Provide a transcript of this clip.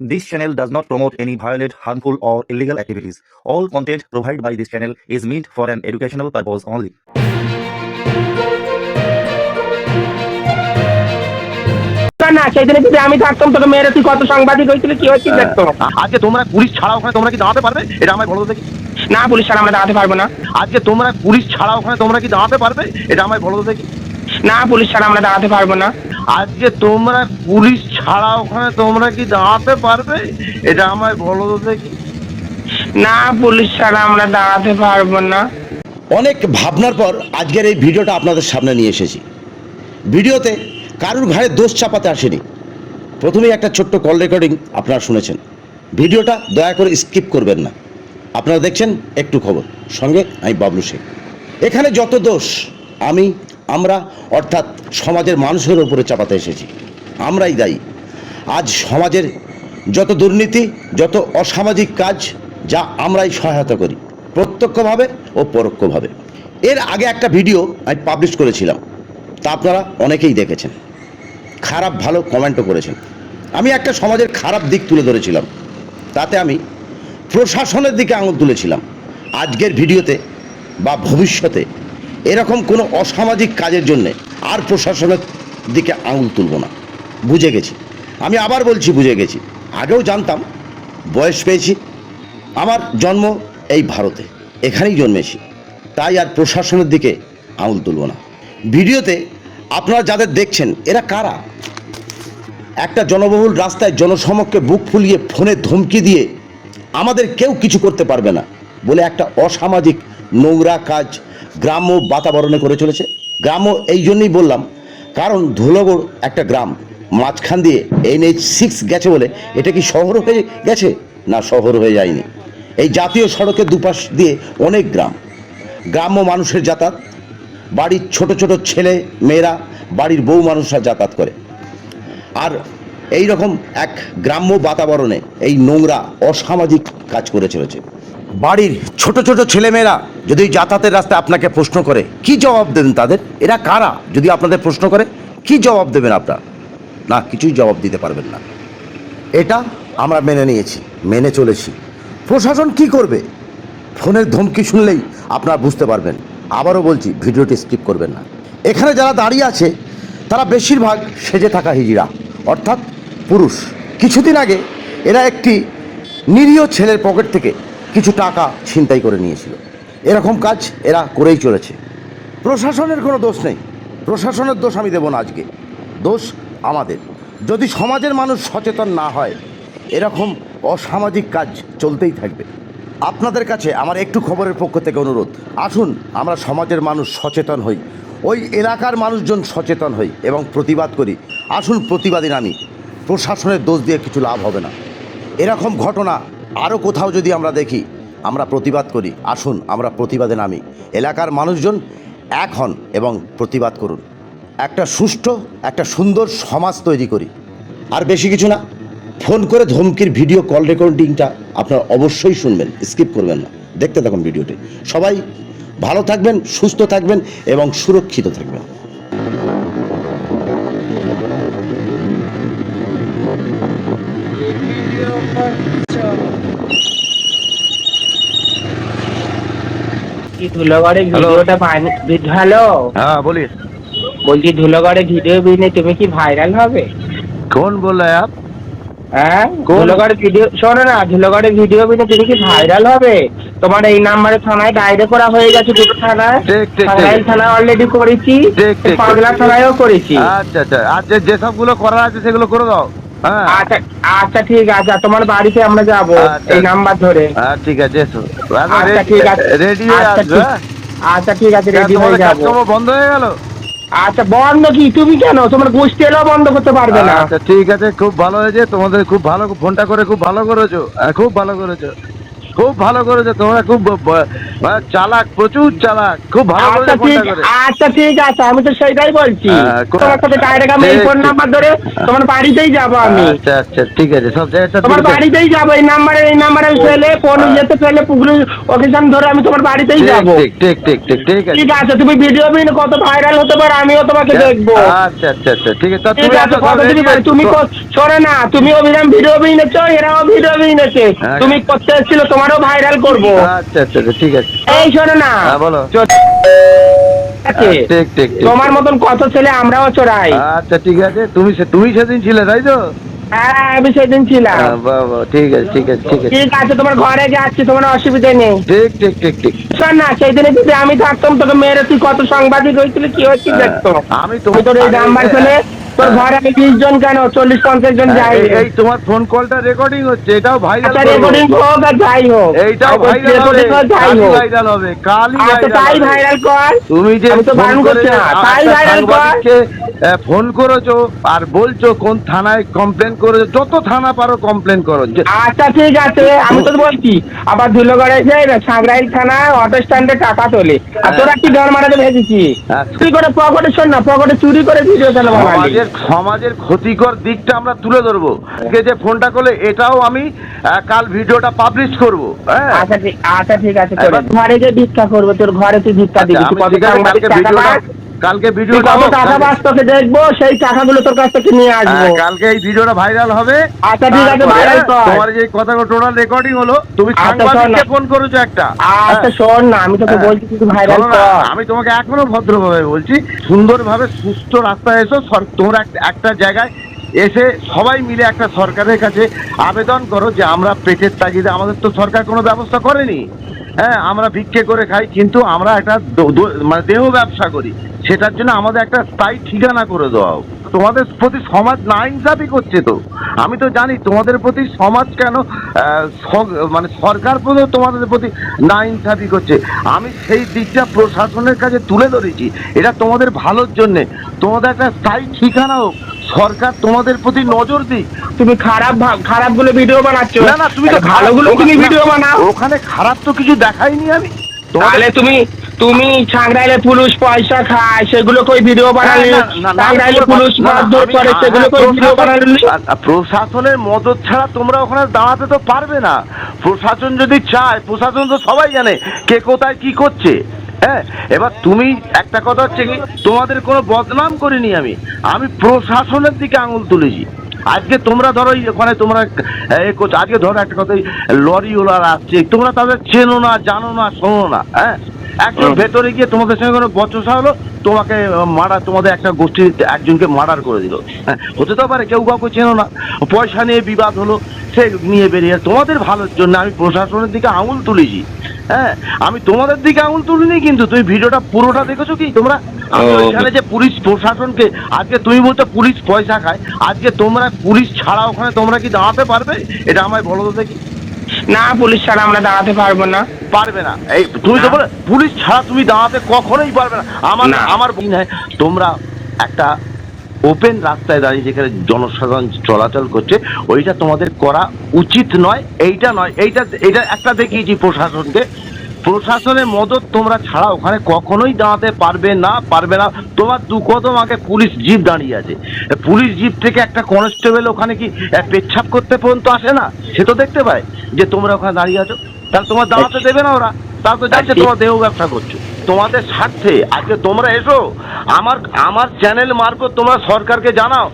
This channel does not promote any violent, harmful, or illegal activities. All content provided by this channel is meant for an educational purpose only. না সেদিনে যদি আমি থাকতাম তোকে মেরে তুই কত সাংবাদিক হয়েছিল কি হয়েছিল দেখতো আজকে তোমরা পুলিশ ছাড়া ওখানে তোমরা কি দাঁড়াতে পারবে? এটা আমায় বলো দেখি। না পুলিশ ছাড়া আমরা দাঁড়াতে পারব না। আজকে তোমরা পুলিশ ছাড়া ওখানে তোমরা কি দাঁড়াতে পারবে? এটা আমায় বলো দেখি। না পুলিশ ছাড়া আমরা দাঁড়াতে পারব না। আজকে তোমরা পুলিশ ছাড়া ওখানে তোমরা কি দাঁড়াতে পারবে? এটা আমায় বলো তো দেখি। না পুলিশ ছাড়া আমরা দাঁড়াতে পারব না। অনেক ভাবনার পর আজকের এই ভিডিওটা আপনাদের সামনে নিয়ে এসেছি। ভিডিওতে কারুর ঘাড়ে দোষ চাপাতে আসেনি। প্রথমেই একটা ছোট্ট কল রেকর্ডিং আপনারা শুনেছেন। ভিডিওটা দয়া করে স্কিপ করবেন না। আপনারা দেখছেন একটু খবর। সঙ্গে আমি বাবলু শেখ। এখানে যত দোষ আমি আমরা, অর্থাৎ সমাজের মানুষের ওপরে চাপাতে এসেছি। আমরাই দায়ী। আজ সমাজের যত দুর্নীতি, যত অসামাজিক কাজ, যা আমরাই সহায়তা করি, প্রত্যক্ষভাবে ও পরোক্ষভাবে। এর আগে একটা ভিডিও আমি পাবলিশ করেছিলাম। তা আপনারা অনেকেই দেখেছেন। খারাপ, ভালো কমেন্টও করেছেন। আমি একটা সমাজের খারাপ দিক তুলে ধরেছিলাম। তাতে আমি প্রশাসনের দিকে আঙুল তুলেছিলাম। আজকের ভিডিওতে বা ভবিষ্যতে এরকম কোনো অসামাজিক কাজের জন্যে আর প্রশাসনের দিকে আঙুল তুলব না। বুঝে গেছি। আমি আবার বলছি বুঝে গেছি। আগেও জানতাম, বয়স পেয়েছি। আমার জন্ম এই ভারতে, এখানেই জন্মেছি। তাই আর প্রশাসনের দিকে আঙুল তুলব না। ভিডিওতে আপনারা যাদের দেখছেন, এরা কারা? একটা জনবহুল রাস্তায় জনসমক্ষে বুক ফুলিয়ে ফোনে ধমকি দিয়ে আমাদের কেউ কিছু করতে পারবে না বলে একটা অসামাজিক নোংরা কাজ গ্রাম্য বাতাবরণে করে চলেছে। গ্রাম্য এই জন্যই বললাম, কারণ ধুলগড় একটা গ্রাম, মাঝখান দিয়ে এনএইচ সিক্স গেছে বলে, এটা কি শহর হয়ে গেছে না শহর হয়ে যায়নি? এই জাতীয় সড়কের দুপাশ দিয়ে অনেক গ্রাম, গ্রাম্য মানুষের যাতায়াত, বাড়ির ছোট ছোট ছেলে, মেয়েরা, বাড়ির বউ মানুষরা যাতায়াত করে। আর এই রকম এক গ্রাম্য বাতাবরণে এই নোংরা, অসামাজিক কাজ করে চলেছে। বাড়ির ছোট ছোট ছেলেমেয়েরা যদি যাতায়াতের রাস্তায় আপনাকে প্রশ্ন করে, কি জবাব দেবেন তাদের? এরা কারা? যদি আপনাদের প্রশ্ন করে, কি জবাব দেবেন আপনারা? না, কিছুই জবাব দিতে পারবেন না। এটা আমরা মেনে নিয়েছি, মেনে চলেছি। প্রশাসন কি করবে? ফোনের ধমকি শুনলেই আপনারা বুঝতে পারবেন। আবারও বলছি, ভিডিওটি স্কিপ করবেন না। এখানে যারা দাঁড়িয়ে আছে, তারা বেশিরভাগ সেজে থাকা হিজিরা। অর্থাৎ পুরুষ। কিছুদিন আগে এরা একটি নিরীহ ছেলের পকেট থেকে কিছু টাকা ছিনতাই করে নিয়েছিল। এরকম কাজ এরা করেই চলেছে। প্রশাসনের কোনো দোষ নেই। প্রশাসনের দোষ আমি দেব না আজকে। দোষ আমাদের। যদি সমাজের মানুষ সচেতন না হয়, এরকম অসামাজিক কাজ চলতেই থাকবে। আপনাদের কাছে আমার একটু খবরের পক্ষ থেকে অনুরোধ। আসুন, আমরা সমাজের মানুষ সচেতন হই। ওই এলাকার মানুষজন সচেতন হই এবং প্রতিবাদ করি। আসুন, প্রতিবাদী নামি। প্রশাসনের দোষ দিয়ে কিছু লাভ হবে না। এরকম ঘটনা আরও কোথাও যদি আমরা দেখি, আমরা প্রতিবাদ করি। আসুন, আমরা প্রতিবাদে নামি। এলাকার মানুষজন এক হন এবং প্রতিবাদ করুন। একটা সুষ্ঠু, একটা সুন্দর সমাজ তৈরি করি। আর বেশি কিছু না, ফোন করে ধমকির ভিডিও কল রেকর্ডিংটা আপনারা অবশ্যই শুনবেন, স্কিপ করবেন না। দেখতে থাকুন ভিডিওটি। সবাই ভালো থাকবেন, সুস্থ থাকবেন এবং সুরক্ষিত থাকবেন। কি ধুলোগড়ে ভিডিওটা হ্যালো হ্যাঁ বলিস। বলছি ধুলোগড়ে ভিডিও বিনে তুমি কি ভাইরাল হবে? কোন বললে আপ হ্যাঁ? ধুলোগড়ে ভিডিও শোনো না ধুলোগড়ে ভিডিও বিনে তুমি কি ভাইরাল হবে? তোমার এই নাম্বারে থানায় ডায়েরি করা হয়ে গেছে দুটো থানায়। থানায় অলরেডি করেছি। পাগলা থানায়ও করেছি। আচ্ছা আচ্ছা। আর যে যেসবগুলো করার আছে সেগুলো করে দাও। আচ্ছা আচ্ছা ঠিক আছে তোমার বাড়িতে আমরা যাব আচ্ছা। এই নাম্বার ধরে। হ্যাঁ ঠিক আছে এসো। আচ্ছা ঠিক আছে। রেডি হয়ে আচ্ছা, আসবে ঠিক- আচ্ছা ঠিক আছে রেডি হয়ে যাব। বন্ধ হয়ে গেল? আচ্ছা বন্ধ কি? তুমি কেন? তোমার গোষ্ঠী এলেও বন্ধ করতে পারবে না। আচ্ছা ঠিক আছে খুব ভালো হয়েছে। তোমাদের খুব ভালো ফোনটা করে খুব ভালো করেছ। হ্যাঁ, খুব ভালো করেছ। খুব ভালো করেছ তোমরা খুব মানে চালাক প্রচুর চালাক খুব ভালো আচ্ছা করেছ ফোনটা করে। আচ্ছা ঠিক আছে আমি তো সেইটাই বলছি। হ্যাঁ, তোমার সাথে ডাইরেক্ট আমি এই ফোন নাম্বার ধরে তোমার বাড়িতেই যাব আমি। আচ্ছা আচ্ছা ঠিক আছে সব জায়গাটা তোমার বাড়িতেই যাব এই নাম্বারে এই নাম্বারে ফেলে ফোন ইয়েতে ফেলে পুকুরে ওকেশন ধরে আমি তোমার বাড়িতেই যাব। ঠিক ঠিক ঠিক ঠিক ঠিক আছে। ঠিক আছে তুমি ভিডিও বিন কত ভাইরাল হতে পারে আমিও তোমাকে দেখব। আচ্ছা আচ্ছা আচ্ছা ঠিক আছে তুমি তুমি তুমি শোনো না তুমি অভিরাম ভিডিও বিনেছো এরাও ভিডিও বিনেছে হ্যাঁ। তুমি করতে এসেছিল তোমারও ভাইরাল করব। আচ্ছা আচ্ছা আচ্ছা, ঠিক আছে। এই শোনো না। হ্যাঁ, বলো। চো- আছে। ঠিক ঠিক ঠিক তোমার মতন কত ছেলে আমরাও চড়াই আচ্ছা ঠিক আছে। তুমি সে- তুমি সেদিন ছিলে তাই তো? হ্যাঁ আমি সেদিন ছিলাম। হ্যাঁ, বাহ, বাহ, ঠিক আছে ঠিক আছে ঠিক আছে। ঠিক আছে তোমার ঘরে যাচ্ছি তোমার অসুবিধা নেই। ঠিক ঠিক ঠিক ঠিক। শোন না সেই দিনে যদি আমি থাকতাম তোকে মেরে তুই কত সাংবাদিক হয়েছিল কি হয়েছিল দেখতো? আমি তোর এই নাম্বার ফেলে তোর ঘরে আমি বিশ জন কেন? চল্লিশ পঞ্চাশ জন যাই। এই- এই তোমার ফোন কলটা রেকর্ডিং হচ্ছে এটাও ভাইরাল আচ্ছা রেকর্ডিং হোক আর যাই হোক। এইটাও ভাইরাল হবে ভাইরাল হবে কালই আচ্ছা তাই ভাইরাল কর। তুমি যে ফোন করছি তাই viral কর। ফোন করেছ আর বলছো কোন থানায় কমপ্লেন করেছ যত থানা পারো কমপ্লেন করো। আচ্ছা ঠিক আছে আমি তো বলছি আবার ধুলোগড়ে যে সাঁকরাইল থানা অটো স্ট্যান্ডে টাকা তোলে। আর তোরা কি ডর মারাতে ভেবেছি হ্যাঁ। তুই করে পকেটে শোন না পকেটে চুরি করে ভিডিও চালা বাঙালি সমাজের ক্ষতিকর দিকটা আমরা তুলে ধরবো। আজকে যে ফোনটা করলে এটাও আমি কাল ভিডিওটা পাবলিশ করব হ্যাঁ? আচ্ছা ঠিক আচ্ছা ঠিক আছে ঘরে যে ভিক্ষা করব তোর ঘরে তুই ভিক্ষা দিবি কালকে ভিডিওটা টাকা পাস তোকে দেখব? সেই টাকাগুলো তোর কাছ থেকে নিয়ে আসব। হ্যাঁ, কালকে এই ভিডিওটা ভাইরাল হবে। আচ্ছা, ঠিক আছে, viral কর। তোমার যে কথা টোটাল রেকর্ডিং হলো তুমি আচ্ছা, সাংবাদিককে ফোন করেছ একটা। আচ্ছা হ্যাঁ। শোন না আমি তোকে হ্যাঁ। বলছি তুই ভাইরাল কর। আমি তোমাকে এখনও ভদ্রভাবে বলছি সুন্দরভাবে সুস্থ রাস্তায় এসো তোমরা একটা জায়গায় এসে সবাই মিলে একটা সরকারের কাছে আবেদন করো যে আমরা পেটের তাগিদে আমাদের তো সরকার কোনো ব্যবস্থা করেনি। হ্যাঁ আমরা ভিক্ষে করে খাই, কিন্তু আমরা একটা মানে দেহ ব্যবসা করি। সেটার জন্য আমাদের একটা স্থায়ী ঠিকানা করে দেওয়া হোক। তোমাদের প্রতি সমাজ না ইনসাফি করছে তো? আমি তো জানি তোমাদের প্রতি সমাজ কেন মানে সরকার পর্যন্ত তোমাদের প্রতি না ইনসাফি করছে? আমি সেই দিকটা প্রশাসনের কাছে তুলে ধরেছি। এটা তোমাদের ভালোর জন্যে। তোমাদের একটা স্থায়ী ঠিকানা হোক। সরকার তোমাদের প্রতি নজর দিক। তুমি খারাপ খারাপগুলো ভিডিও বানাচ্ছ। না না তুমি তো ভালো গুলো তুমি ভিডিও বানাও। ওখানে খারাপ তো কিছু দেখাইনি আমি। তাহলে তুমি তুমি ছাংরাইলে পুলিশ পয়সা খায় সেগুলো কই ভিডিও বানালি? ছাংরাইলে পুলিশ মারধর করে সেগুলো কই ভিডিও বানালি? প্রশাসনের মদত ছাড়া তোমরা ওখানে দাঁড়াতে তো পারবে না। প্রশাসন যদি চায় প্রশাসন তো সবাই জানে কে কোথায় কি করছে। হ্যাঁ এবার তুমি একটা কথা হচ্ছে কি তোমাদের কোনো বদনাম করিনি আমি। আমি প্রশাসনের দিকে আঙুল তুলেছি। আজকে তোমরা ধরো ওখানে তোমরা এ করছ। আজকে ধরো একটা কথা লরি ওলার আসছে তোমরা তাদের চেনো না জানো না শোনো না হ্যাঁ? একজন ভেতরে গিয়ে তোমাদের সঙ্গে কোনো বচসা হলো তোমাকে মার্ডার তোমাদের একটা গোষ্ঠীর একজনকে মার্ডার করে দিল হ্যাঁ? হতে তো পারে কেউ কাউকে চেনো না। পয়সা নিয়ে বিবাদ হলো সে নিয়ে বেরিয়ে তোমাদের ভালোর জন্য আমি প্রশাসনের দিকে আঙুল তুলেছি। হ্যাঁ আমি তোমাদের দিকে আঙুল তুলিনি কিন্তু তুমি ভিডিওটা পুরোটা দেখেছ কি? তোমরা আমি ওইখানে যে পুলিশ প্রশাসনকে আজকে তুমি বলতে পুলিশ পয়সা খায় আজকে তোমরা পুলিশ ছাড়া ওখানে তোমরা কি দাঁড়াতে পারবে? এটা আমায় বলো তো দেখি। না পুলিশ ছাড়া আমরা দাঁড়াতে পারব না। পারবে না। এই তুমি তো বলে পুলিশ ছাড়া তুমি দাঁড়াতে কখনোই পারবে না। আমার না। আমার বোন হয় তোমরা একটা ওপেন রাস্তায় দাঁড়িয়ে যেখানে জনসাধারণ চলাচল করছে, ওইটা তোমাদের করা উচিত নয়, এইটা নয়, এইটা এটা একটা দেখিয়েছি প্রশাসনকে। প্রশাসনের মদত তোমরা ছাড়া ওখানে কখনোই দাঁড়াতে পারবে না পারবে না। তোমার দু কদম আগে পুলিশ জিপ দাঁড়িয়ে আছে। পুলিশ জিপ থেকে একটা কনস্টেবল ওখানে কি পেচ্ছাপ করতে পর্যন্ত আসে না? সে তো দেখতে পায় যে তোমরা ওখানে দাঁড়িয়ে আছো। তাহলে তোমার দাঁড়াতে দেবে না ওরা। তারা তো যাচ্ছে তোমার দেহ ব্যবসা করছ। তোমাদের স্বার্থে আজকে তোমরা এসো আমার আমার চ্যানেল মারফত তোমরা সরকারকে জানাও।